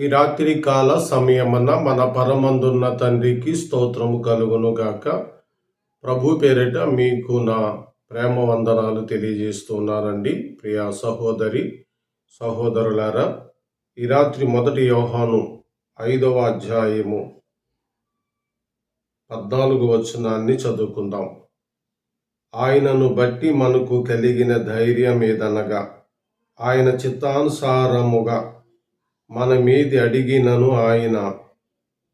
ఈ రాత్రి కాల సమయమున మన పరమందున్న తండ్రికి స్తోత్రము కలుగును గాక ప్రభు పేరిట మీకు నా ప్రేమ వందనాలు తెలియజేస్తున్నానండి. ప్రియా సహోదరి సహోదరులారా ఈ రాత్రి మొదటి యోహాను ఐదవ అధ్యాయము పద్నాలుగు వచనాన్ని చదువుకుందాం. ఆయనను బట్టి మనకు కలిగిన ధైర్యం ఏదనగా ఆయన చిత్తానుసారముగా మన మీది అడిగినను ఆయన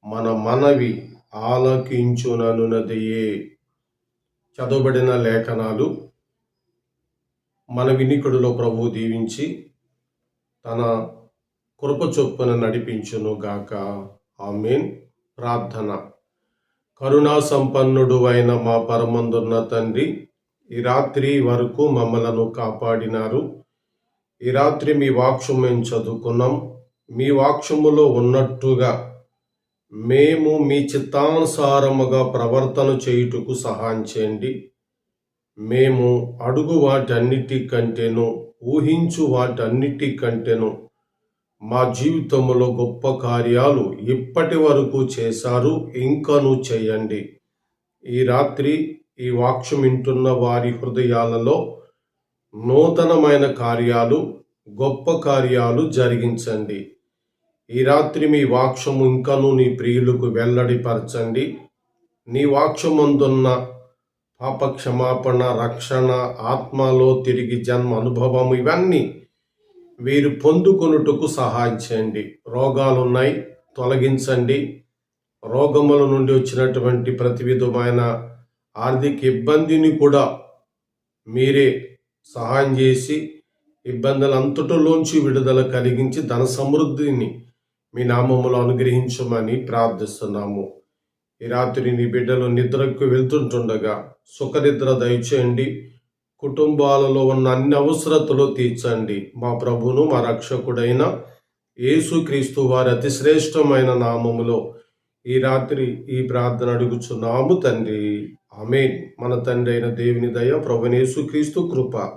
మన మనవి ఆలకించుననున్నదియే. చదవబడిన లేఖనాలు మన వినికుడిలో ప్రభు దీవించి తన కృప చొప్పున నడిపించును గాక. ఆమెన్. ప్రార్థన. కరుణా సంపన్నుడు అయిన మా పరమందున్న తండ్రి ఈ రాత్రి వరకు మమ్మలను కాపాడినారు. ఈ రాత్రి మీ వాక్యం మేము చదువుకున్నాం. మీ వాక్యములో ఉన్నట్టుగా మేము మీ చిత్తానుసారముగా ప్రవర్తన చేయుటకు సహాయం చేయండి. మేము అడుగు వాటన్నిటి కంటేను ఊహించు వాటన్నిటికంటేను మా జీవితంలో గొప్ప కార్యాలు ఇప్పటి వరకు చేశారు ఇంకను చేయండి. ఈ రాత్రి ఈ వాక్యం వింటున్న వారి హృదయాలలో నూతనమైన కార్యాలు గొప్ప కార్యాలు జరిగించండి. ఈ రాత్రి మీ వాక్షము ఇంకను నీ ప్రియులకు వెల్లడిపరచండి. నీ వాక్షమందున్న పాప క్షమాపణ రక్షణ ఆత్మలో తిరిగి జన్మ అనుభవం ఇవన్నీ వీరు పొందుకొనుటకు సహాయం చేయండి. రోగాలున్నాయి తొలగించండి. రోగముల నుండి వచ్చినటువంటి ప్రతి విధమైన ఆర్థిక ఇబ్బందిని కూడా మీరే సహాయం చేసి ఇబ్బందులంతటిలోంచి విడుదల కలిగించి ధన సమృద్ధిని మీ నామములో అనుగ్రహించమని ప్రార్థిస్తున్నాము. ఈ రాత్రి నీ బిడ్డలు నిద్రకు వెళ్తుంటుండగా సుఖనిద్ర దయచేయండి. కుటుంబాలలో ఉన్న అన్ని అవసరతలు తీర్చండి. మా ప్రభును మా రక్షకుడైన యేసుక్రీస్తు వారి అతి శ్రేష్టమైన నామములో ఈ రాత్రి ఈ ప్రార్థన అడుగుచున్నాము తండ్రి. ఆమె మన తండ్రి అయిన దేవుని దయ ప్రభునేసుక్రీస్తు కృప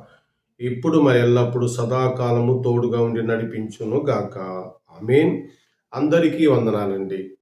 ఇప్పుడు మరి ఎల్లప్పుడు సదాకాలము తోడుగా ఉండి నడిపించును గాక. ఆమెన్. అందరికీ వందనాలండి.